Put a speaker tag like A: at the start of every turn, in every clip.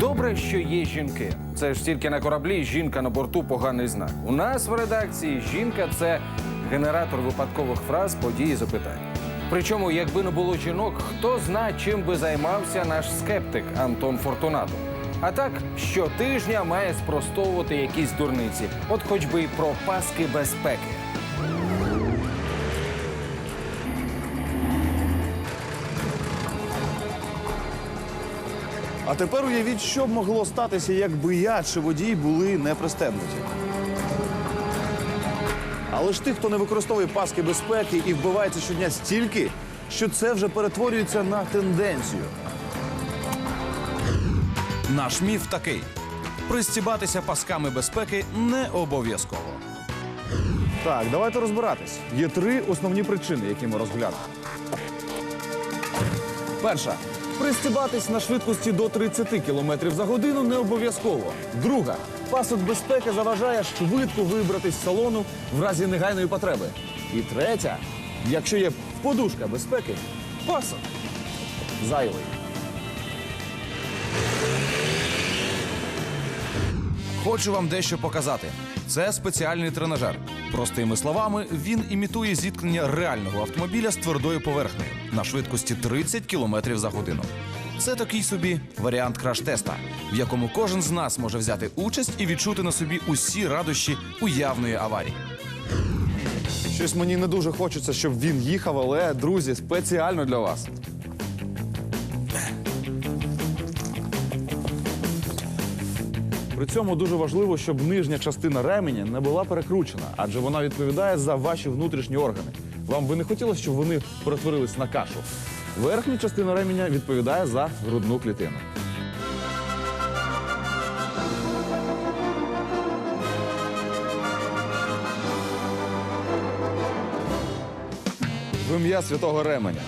A: Добре, що є жінки. Це ж тільки на кораблі жінка на борту поганий знак. У нас в редакції жінка це генератор випадкових фраз, подій і запитань. Причому, якби не було жінок, хто зна, чим би займався наш скептик Антон Фортунато. А так, щотижня має спростовувати якісь дурниці, от хоч би й про паски безпеки.
B: А тепер уявіть, що б могло статися, якби я чи водій були не пристебнуті. Але ж тих, хто не використовує паски безпеки і вбивається щодня стільки, що це вже перетворюється на тенденцію.
C: Наш міф такий: пристібатися пасками безпеки не обов'язково.
B: Так, давайте розбиратись. Є три основні причини, які ми розглянемо. Перша. Пристібатись на швидкості до 30 км за годину не обов'язково. Друга. Пасок безпеки заважає швидко вибратись з салону в разі негайної потреби. І третя. Якщо є подушка безпеки, пасок зайвий.
C: Хочу вам дещо показати. Це спеціальний тренажер. Простими словами, він імітує зіткнення реального автомобіля з твердою поверхнею на швидкості 30 км за годину. Це такий собі варіант краш-теста, в якому кожен з нас може взяти участь і відчути на собі усі радощі уявної аварії.
B: Щось мені не дуже хочеться, щоб він їхав, але друзі, спеціально для вас. При цьому дуже важливо, щоб нижня частина ременя не була перекручена, адже вона відповідає за ваші внутрішні органи. Вам би не хотілося, щоб вони перетворились на кашу. Верхня частина ременя відповідає за грудну клітину. В ім'я святого ременя.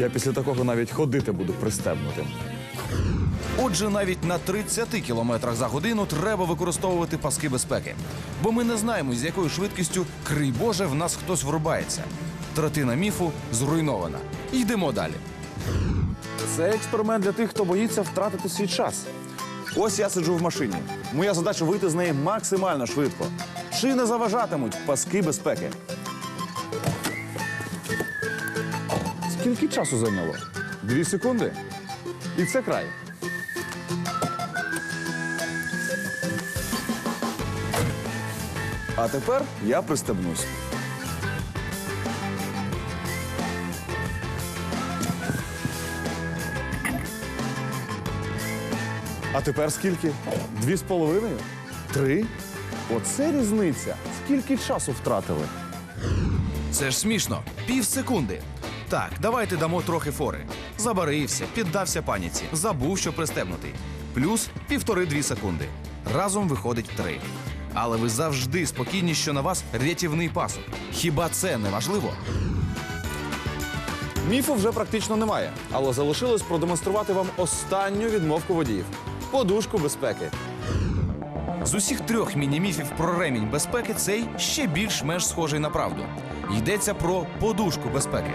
B: Я після такого навіть ходити буду пристебнутим.
C: Отже, навіть на 30 км за годину треба використовувати паски безпеки. Бо ми не знаємо, з якою швидкістю, крий Боже, в нас хтось врубається. Третина міфу зруйнована. Йдемо далі.
B: Це експеримент для тих, хто боїться втратити свій час. Ось я сиджу в машині. Моя задача вийти з неї максимально швидко. Чи не заважатимуть паски безпеки? Скільки часу зайняло? Дві секунди? І це край. А тепер я пристебнусь. А тепер скільки? Дві з половиною? Три? Оце різниця. Скільки часу втратили?
C: Це ж смішно. Пів секунди. Так, давайте дамо трохи фори. Забарився, піддався паніці, забув, що пристебнутий. Плюс півтори-дві секунди. Разом виходить три. Але ви завжди спокійні, що на вас рятівний пасок. Хіба це не важливо?
B: Міфу вже практично немає, але залишилось продемонструвати вам останню відмовку водіїв подушку безпеки.
C: З усіх трьох міні-міфів про ремінь безпеки цей ще більш-менш схожий на правду. Йдеться про подушку безпеки.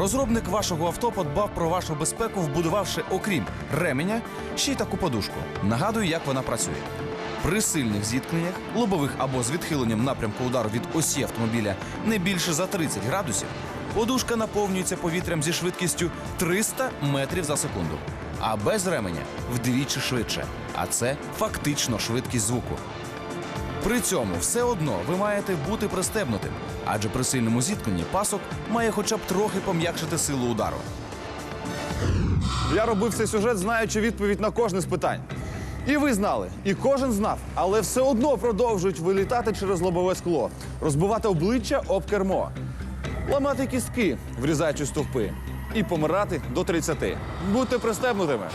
C: Розробник вашого авто подбав про вашу безпеку, вбудувавши, окрім ременя, ще й таку подушку. Нагадую, як вона працює. При сильних зіткненнях, лобових або з відхиленням напрямку удару від осі автомобіля не більше за 30 градусів, подушка наповнюється повітрям зі швидкістю 300 метрів за секунду, а без ременя вдвічі швидше. А це фактично швидкість звуку. При цьому все одно ви маєте бути пристебнутим, адже при сильному зіткненні пасок має хоча б трохи пом'якшити силу удару.
B: Я робив цей сюжет, знаючи відповідь на кожне з питань. І ви знали, і кожен знав, але все одно продовжують вилітати через лобове скло, розбивати обличчя об кермо, ламати кістки, врізаючи стовпи, і помирати до 30. Будьте пристебнутими.